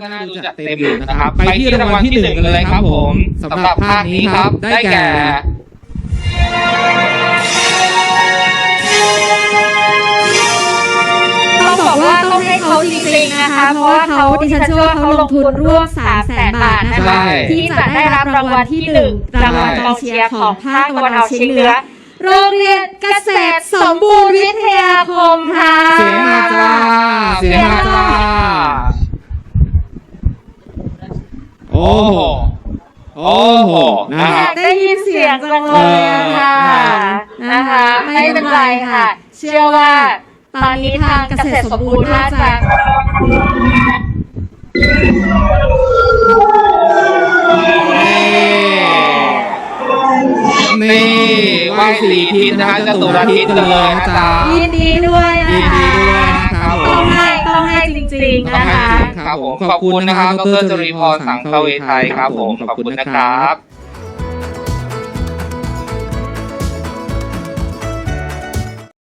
ก็น่าดูจัดเต็มอยู่นะครับ ไปที่รางวัลที่หนึ่งกันเลยครับผมสำหรับภาคนี้ครับ ได้แก่ต้องบอกว่าต้องให้เขาจริงๆนะคะ เพราะว่าเขาดิฉันเชื่อว่าเขาลงทุนร่วม3 0 0แสนบาทนะคะใช่ที่จะได้รับรางวัลที่หนึ่งรางวัลกองเชียร์ของภาคตะวันออกเฉียงเหนือโรงเรียนเกษตรสมบูรณ์วิทยาคมค่ะ เสียงมาจ้า เสียงมาจ้า โอ้โห โอ้โหนะอครัยาบกได้ยินเสียงจังเลยอะค่ะนะคะไม่เป็นไรค่ะ เชื่อว่าตอนนี้ทางเกษตรสมบูรณ์น่าจะนี่ไหว้สีทิศนะฮะจะสุรทิศกันเลยนะจ๊ะยินดีด้วยนะยินดี จริงๆต้องนะให้คะจริงครับผมขอบคุณนะครับดรจรีพรสังคเวไทยครับผมขอบคุณนะครับ